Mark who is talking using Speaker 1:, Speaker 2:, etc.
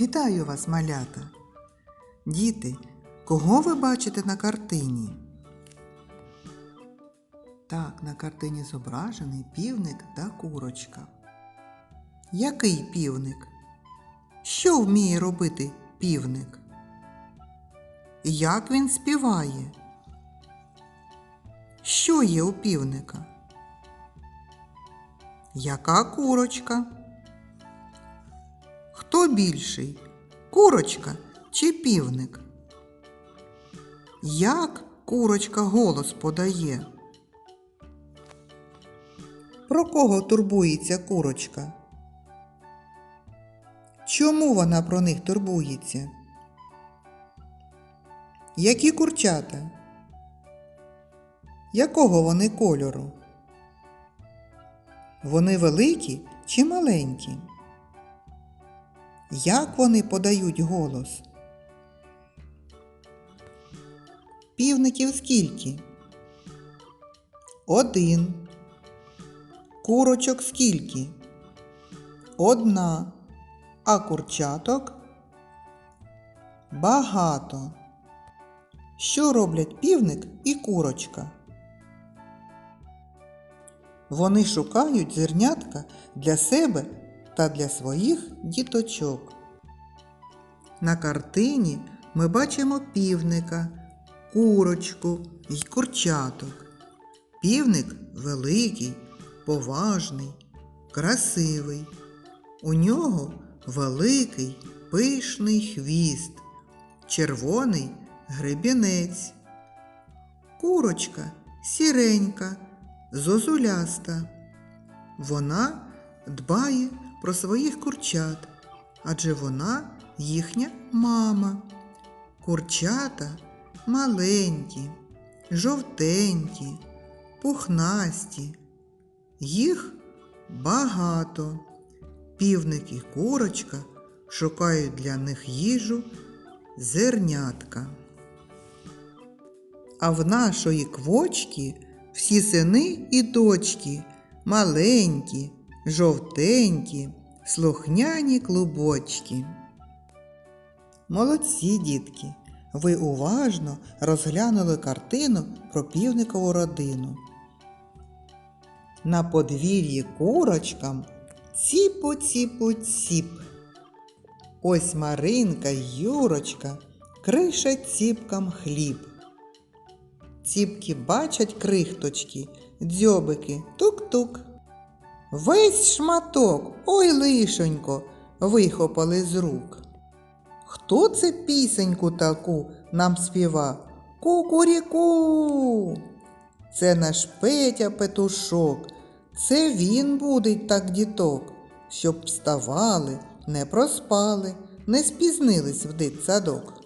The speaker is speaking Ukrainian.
Speaker 1: Вітаю вас, малята! Діти, кого ви бачите на картині? Так, на картині зображений півник та курочка. Який півник? Що вміє робити півник? Як він співає? Що є у півника? Яка курочка? Хто більший? Курочка чи півник? Як курочка голос подає? Про кого турбується курочка? Чому вона про них турбується? Які курчата? Якого вони кольору? Вони великі чи маленькі? Як вони подають голос? Півників скільки? Один. Курочок скільки? Одна. А курчаток? Багато. Що роблять півник і курочка? Вони шукають зернятка для себе та для своїх діточок. На картині ми бачимо півника, курочку й курчаток. Півник великий, поважний, красивий. У нього великий пишний хвіст, червоний гребінець. Курочка сіренька, зозуляста. Вона дбає про своїх курчат, адже вона їхня мама. Курчата маленькі, жовтенькі, пухнасті. Їх багато. Півник і курочка шукають для них їжу зернятка. А в нашої квочки всі сини і дочки маленькі, жовтенькі, слухняні клубочки. Молодці, дітки! Ви уважно розглянули картину про півникову родину. На подвір'ї курочкам ціпу-ціпу-ціп. Ось Маринка й Юрочка кришать ціпкам хліб. Ціпки бачать крихточки, дзьобики тук-тук. Весь шматок, ой лишонько, вихопали з рук. Хто це пісеньку таку нам співа? Кукуріку. Це наш Петя петушок. Це він будить так діток, щоб вставали, не проспали, не спізнились в дитсадок.